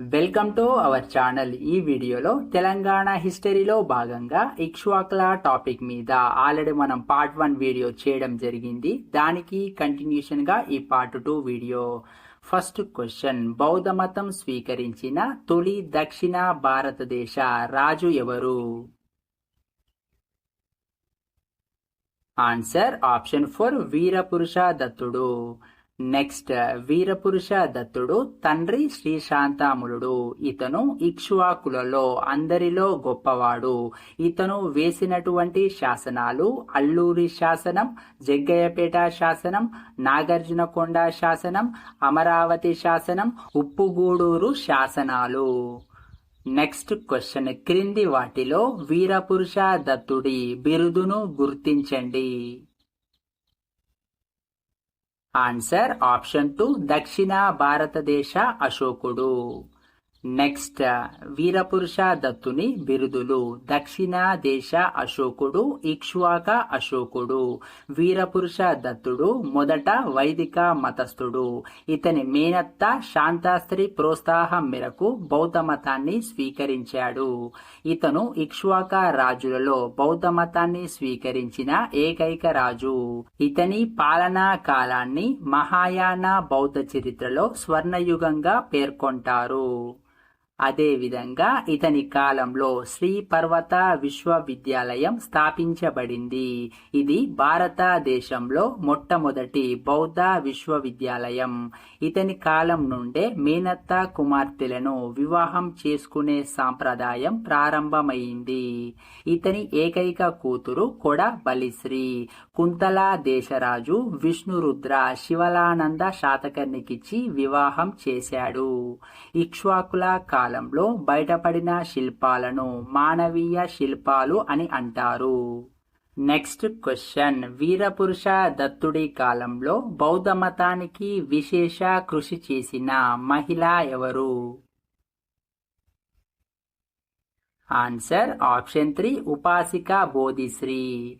Welcome to our channel ఈ వీడియోలో తెలంగాణ హిస్టరీలో భాగంగా ఇక్ష్వాక్లా టాపిక్ మీద ఆల్రెడీ మనం పార్ట్ వన్ వీడియో చేయడం జరిగింది. దానికి కంటిన్యూషన్గా ఈ part two video first question బౌద్ధ మతం స్వీకరించిన తొలి దక్షిణ భారతదేశ రాజు ఎవరు? ఆన్సర్ ఆప్షన్ ఫోర్ వీరపురుష దత్తుడు. నెక్స్ట్ వీరపురుష దత్తుడు తండ్రి శ్రీ శ్రీశాంతాములుడు. ఇతను ఇక్ష్వాకులలో అందరిలో గొప్పవాడు. ఇతను వేసినటువంటి శాసనాలు అల్లూరి శాసనం జగ్గయ్యపేట శాసనం నాగార్జునకొండ శాసనం అమరావతి శాసనం ఉప్పుగూడూరు శాసనాలు. నెక్స్ట్ క్వశ్చన్ క్రింది వాటిలో వీరపురుష దత్తుడి బిరుదును గుర్తించండి. ఆన్సర్ ఆప్షన్ టూ దక్షిణ భారతదేశ అశోకుడు నెక్స్ట్ వీరపురుష దత్తుని బిరుదులు దక్షిణ దేశ అశోకుడు ఇక్ష్వాక అశోకుడు వీరపురుష దత్తుడు మొదట వైదిక మతస్థుడు ఇతని మేనత్త శాంతాస్త్రి ప్రోత్సాహం మేరకు బౌద్ధ మతాన్ని స్వీకరించాడు ఇతను ఇక్ష్వాక రాజులలో బౌద్ధ మతాన్ని స్వీకరించిన ఏకైక రాజు ఇతని పాలనా కాలాన్ని మహాయాన బౌద్ధ చరిత్రలో స్వర్ణయుగంగా పేర్కొంటారు అదేవిధంగా ఇతని కాలంలో శ్రీ పర్వత విశ్వవిద్యాలయం స్థాపించబడింది. ఇది భారతదేశంలో మొట్టమొదటి బౌద్ధ విశ్వవిద్యాలయం. ఇతని కాలం నుండే మేనత్త కుమార్తెలను వివాహం చేసుకునే సాంప్రదాయం ప్రారంభమైంది. ఇతని ఏకైక కూతురు కొడ బలిశ్రీ. కుంతల దేశరాజు విష్ణురుద్ర శివలానంద శాతకర్ణికిచ్చి వివాహం చేశాడు. ఇక్ష్వాకుల కాలంలో బయటపడిన శిల్పాలను మానవీయ శిల్పాలు అని అంటారు. నెక్స్ట్ క్వశ్చన్ వీరపురుష దత్తుడి కాలంలో బౌద్ధ మతానికి విశేష కృషి చేసిన మహిళ ఎవరు? Answer option three Upasika Bodhishri.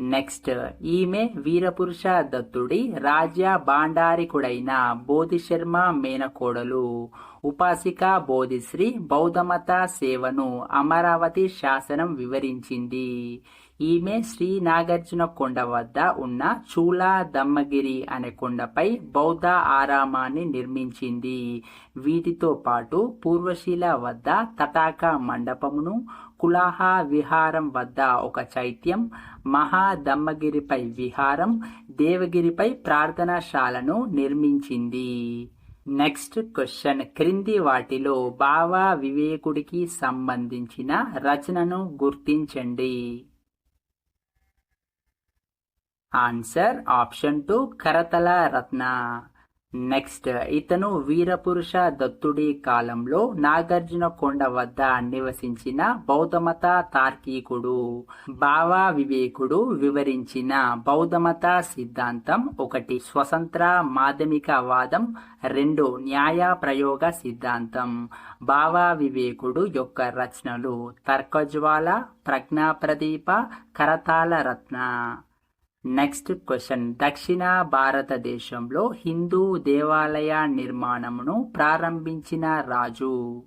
Next ఈమె వీరపురుష దత్తుడి రాజ్య బాండారికుడైన బోధిశర్మ మేనకోడలు. ఉపాసిక బోధిశ్రీ బౌద్ధమత సేవను అమరావతి శాసనం వివరించింది. ఈమె శ్రీ నాగార్జున కొండ వద్ద ఉన్న చూలా దమ్మగిరి అనే కొండపై బౌద్ధ ఆరామాన్ని నిర్మించింది. వీటితో పాటు పూర్వశీల వద్ద తటాక మండపమును కులాహా విహారం వద్ద ఒక చైత్యం మహాదమ్మగిరిపై విహారం దేవగిరిపై ప్రార్థనాశాలను నిర్మించింది. నెక్స్ట్ క్వశ్చన్ క్రింది వాటిలో భావ వివేకుడికి సంబంధించిన రచనను గుర్తించండి. Answer option two Karatala Ratna. Next ఇతను వీరపురుష దత్తుడి కాలంలో నాగార్జున కొండ వద్ద నివసించిన బౌద్ధమత తార్కికుడు భావ వివేకుడు వివరించిన బౌద్ధమత సిద్ధాంతం ఒకటి. స్వతంత్ర మాధ్యమిక వాదం రెండు. న్యాయ ప్రయోగ సిద్ధాంతం భావ వివేకుడు యొక్క రచనలు. తర్కజ్వాల ప్రజ్ఞాప్రదీప కరతాల రత్న నెక్స్ట్ క్వశ్చన్ దక్షిణ భారతదేశంలో హిందూ దేవాలయ నిర్మాణమును ప్రారంభించిన రాజు?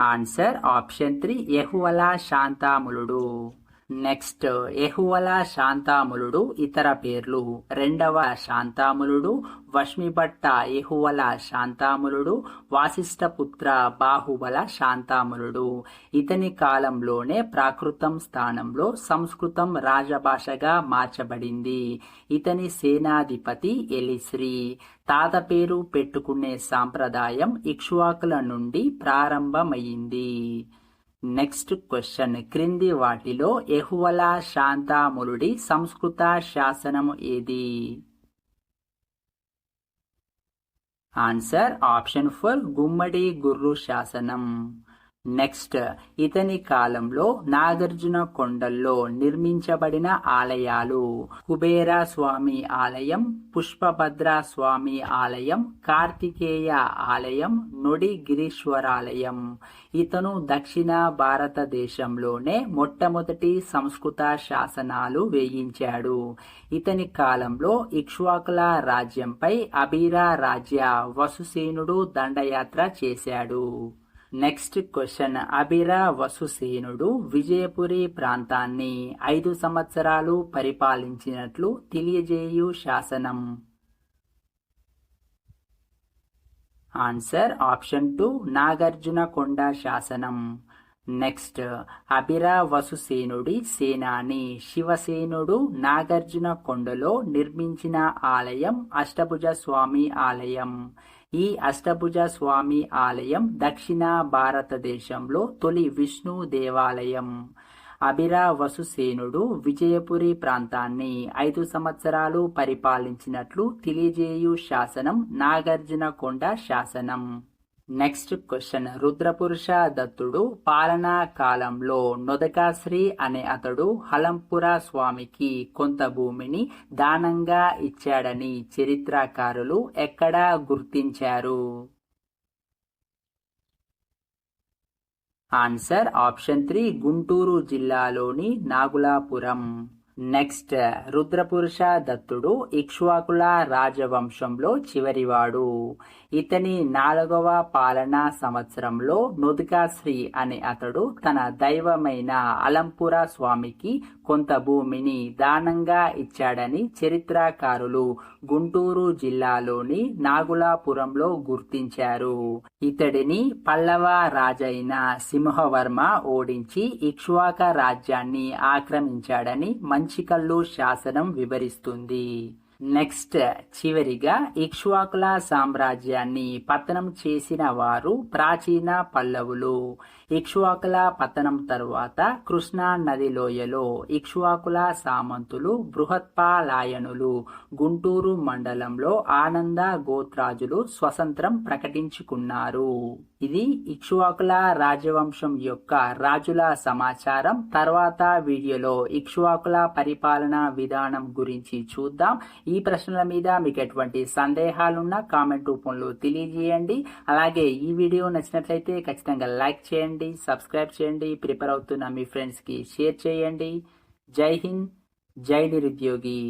ఆన్సర్ ఆప్షన్ త్రీ యహువల శాంతాములుడు. నెక్స్ట్ ఎహువల శాంతాములుడు ఇతర పేర్లు. రెండవ శాంతాములుడు వష్మిభట్ట ఎహువల శాంతాములుడు వాసిష్ఠపుత్ర బాహుబల శాంతాములుడు ఇతని కాలంలోనే ప్రాకృతం స్థానంలో సంస్కృతం రాజభాషగా మార్చబడింది. ఇతని సేనాధిపతి ఎలిశ్రీ. తాత పేరు పెట్టుకునే సాంప్రదాయం ఇక్ష్వాకుల నుండి ప్రారంభమైంది నెక్స్ట్ క్వశ్చన్ క్రింది వాటిలో ఎహువల శాంతాములుడి సంస్కృత శాసనము ఏది? Answer option four Gummadi Gurru శాసనం. నెక్స్ట్ ఇతని కాలంలో నాగార్జున కొండల్లో నిర్మించబడిన ఆలయాలు. కుబేర స్వామి ఆలయం పుష్పభద్ర స్వామి ఆలయం కార్తికేయ ఆలయం నొడి గిరీశ్వరాలయం. ఇతను దక్షిణ భారతదేశంలోనే మొట్టమొదటి సంస్కృత శాసనాలు వేయించాడు. ఇతని కాలంలో ఇక్ష్వాకుల రాజ్యంపై అబీరా రాజ్య వసుసేనుడు దండయాత్ర చేశాడు. నెక్స్ట్ క్వశ్చన్ అబిరా వసుసేనుడు విజయపురి ప్రాంతాన్ని ఐదు సంవత్సరాలు పరిపాలించినట్లు తెలియజేయు శాసనం. ఆన్సర్ ఆప్షన్ టూ నాగార్జున కొండ శాసనం. నెక్స్ట్ అబిరా వసుసేనుడి సేనాని శివసేనుడు నాగార్జున కొండలో నిర్మించిన ఆలయం అష్టభుజ స్వామి ఆలయం. ఈ అష్టభుజ స్వామి ఆలయం దక్షిణ భారతదేశంలో తొలి విష్ణు దేవాలయం. అభిరా వసుసేనుడు విజయపురి ప్రాంతాన్ని ఐదు సంవత్సరాలు పరిపాలించినట్లు తెలియజేయు శాసనం నాగార్జునకొండ శాసనం. నెక్స్ట్ క్వశ్చన్ రుద్రపురుష దత్తుడు పాలనా కాలంలో నొదకాశ్రీ అనే అతడు హలంపుర స్వామికి కొంత భూమిని దానంగా ఇచ్చాడని చరిత్రకారులు ఎక్కడా గుర్తించారు? ఆన్సర్ ఆప్షన్ త్రీ గుంటూరు జిల్లాలోని నాగులాపురం. నెక్స్ట్ రుద్రపురుష దత్తుడు ఇక్ష్వాకుల రాజవంశంలో చివరివాడు. ఇతని నాలుగవ పాలనా సంవత్సరంలో నుదుకాశ్రీ అనే అతడు తన దైవమైన అలంపుర స్వామికి కొంత భూమిని దానంగా ఇచ్చాడని చరిత్రకారులు గుంటూరు జిల్లాలోని నాగులాపురంలో గుర్తించారు. ఇతడిని పల్లవ రాజైన సింహవర్మ ఓడించి ఇక్ష్వాక రాజ్యాన్ని ఆక్రమించాడని మంచికల్లు శాసనం వివరిస్తుంది. నెక్స్ట్ చివరిగా ఇక్ష్వాకుల సామ్రాజ్యాన్ని పతనం చేసిన వారు ప్రాచీన పల్లవులు. ఇక్ష్వాకుల పతనం తరువాత కృష్ణా నది లోయలో ఇక్ష్వాకుల సామంతులు బృహత్పాలాయనులు. గుంటూరు మండలంలో ఆనంద గోత్రాజులు స్వతంత్రం ప్రకటించుకున్నారు. ఇది ఇక్ష్వాకుల రాజవంశం యొక్క రాజుల సమాచారం. తర్వాత వీడియోలో ఇక్ష్వాకుల పరిపాలన విధానం గురించి చూద్దాం. ఈ ప్రశ్నల మీద మీకు ఎటువంటి సందేహాలున్నా కామెంట్ రూపంలో తెలియజేయండి. అలాగే ఈ వీడియో నచ్చినట్లయితే ఖచ్చితంగా లైక్ చేయండి సబ్స్క్రైబ్ చేయండి ప్రిపేర్ అవుతున్న మీ ఫ్రెండ్స్కి షేర్ చేయండి. జై హింద్ జై నిరుద్యోగి.